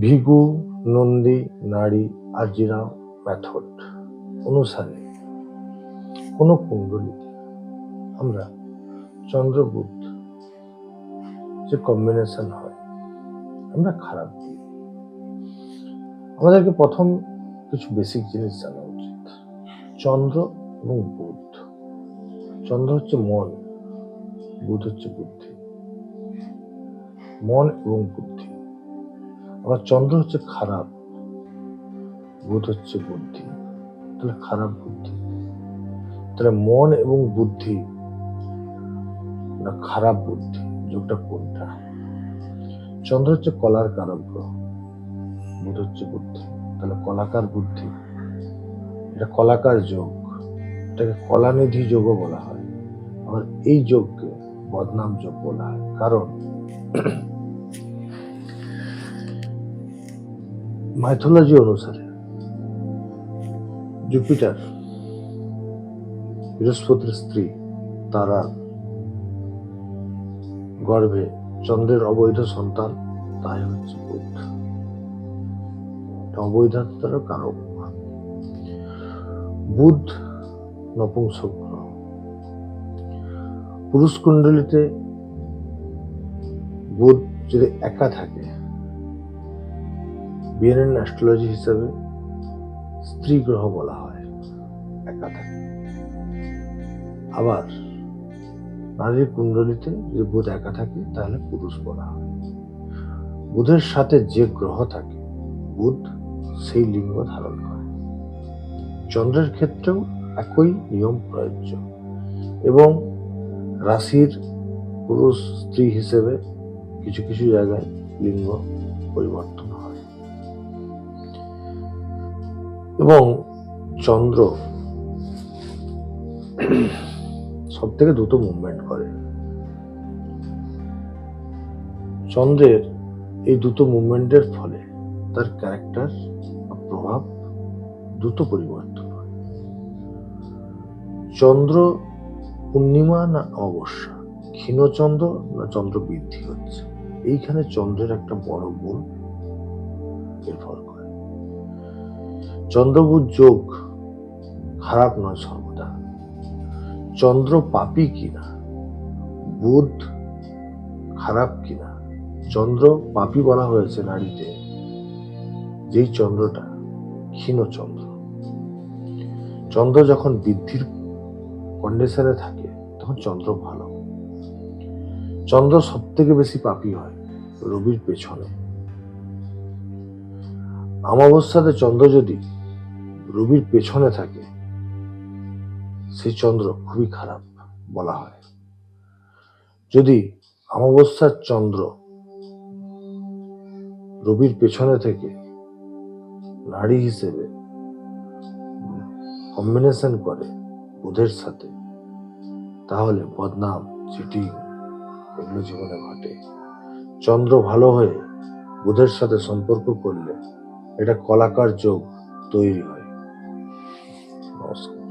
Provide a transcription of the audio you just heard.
ভিগু, নন্দী, নারী আজিরা মেথড। অনুসারে কোনো কুণ্ডলিতে আমরা চন্দ্রবুধ যে কম্বিনেশন হয়, আমরা খারাপ দিই। আমাদেরকে প্রথম কিছু বেসিক জিনিস জানা উচিত। চন্দ্র এবং বুধ। চন্দ্র হচ্ছে মন, বুধ হচ্ছে বুদ্ধি। মন এবং বুদ্ধি। আবার চন্দ্র হচ্ছে খারাপ, বুধ হচ্ছে বুদ্ধি। তাহলে খারাপ বুদ্ধি। তাহলে মন এবং বুদ্ধি খারাপ বুদ্ধি, যোগটা কোনটা? চন্দ্র হচ্ছে কলার কারক গ্রহ, বুধ হচ্ছে বুদ্ধি। তাহলে কলাকার বুদ্ধি, এটা কলাকার যোগ, এটাকে কলানিধি যোগও বলা হয়। আবার এই যোগকে বদনাম যোগ বলা হয়। কারণ মাইথোলজি অনুসারে। জুপিটার, বৃহস্পতির স্ত্রী তারা গর্ভে চন্দ্রের অবৈধ সন্তান, তাই হচ্ছে বুধ অবৈধতার কারক বুধ নপুংসক। পুরুষ কুণ্ডলিতে বুধ যদি একা থাকে বিএনএন অ্যাস্ট্রোলজি হিসাবে স্ত্রী গ্রহ বলা হয়। একা থাকে আবার নারীর কুণ্ডলিতে যদি বুধ একা থাকে, তাহলে পুরুষ বলা হয়। বুধের সাথে যে গ্রহ থাকে, বুধ সেই লিঙ্গ ধারণ করে। চন্দ্রের ক্ষেত্রেও একই নিয়ম প্রযোজ্য। এবং রাশির পুরুষ স্ত্রী হিসেবে কিছু কিছু জায়গায় লিঙ্গ পরিবর্তন। এবং চন্দ্র সব থেকে দ্রুত মুভমেন্ট করে। চন্দ্রের এই দ্রুত মুভমেন্টের ফলে তার ক্যারেক্টার প্রভাব দ্রুত পরিবর্তন হয়। চন্দ্র পূর্ণিমা না অমাবস্যা ক্ষীণচন্দ্র না চন্দ্র বৃদ্ধি হচ্ছে? এইখানে চন্দ্রের একটা বড় গুণ নির্ভর করে। চন্দ্রবুধ যোগ খারাপ নয় সর্বদা। চন্দ্র পাপী কিনা? বুধ খারাপ কিনা? চন্দ্র পাপী বলা হয়েছে নারীতে। যেই চন্দ্রটা ক্ষীণ চন্দ্র। চন্দ্র যখন বৃদ্ধির কন্ডিশনে থাকে, তখন চন্দ্র ভালো। চন্দ্র সব থেকে বেশি পাপী হয় রবির পেছনে। অমাবস্যাতে চন্দ্র যদি রবির পেছনে থাকে। সেই চন্দ্র খুবই খারাপ বলা হয়। যদি অমাবস্যার চন্দ্র রবির পেছনে থেকে নারী হিসেবে কম্বিনেশন করে বুধের সাথে, তাহলে বদনাম চিটিং এগুলো জীবনে ঘটে। চন্দ্র ভালো হয়ে বুধের সাথে সম্পর্ক করলে এটা কলাকার যোগ তৈরি হয়। hermoso.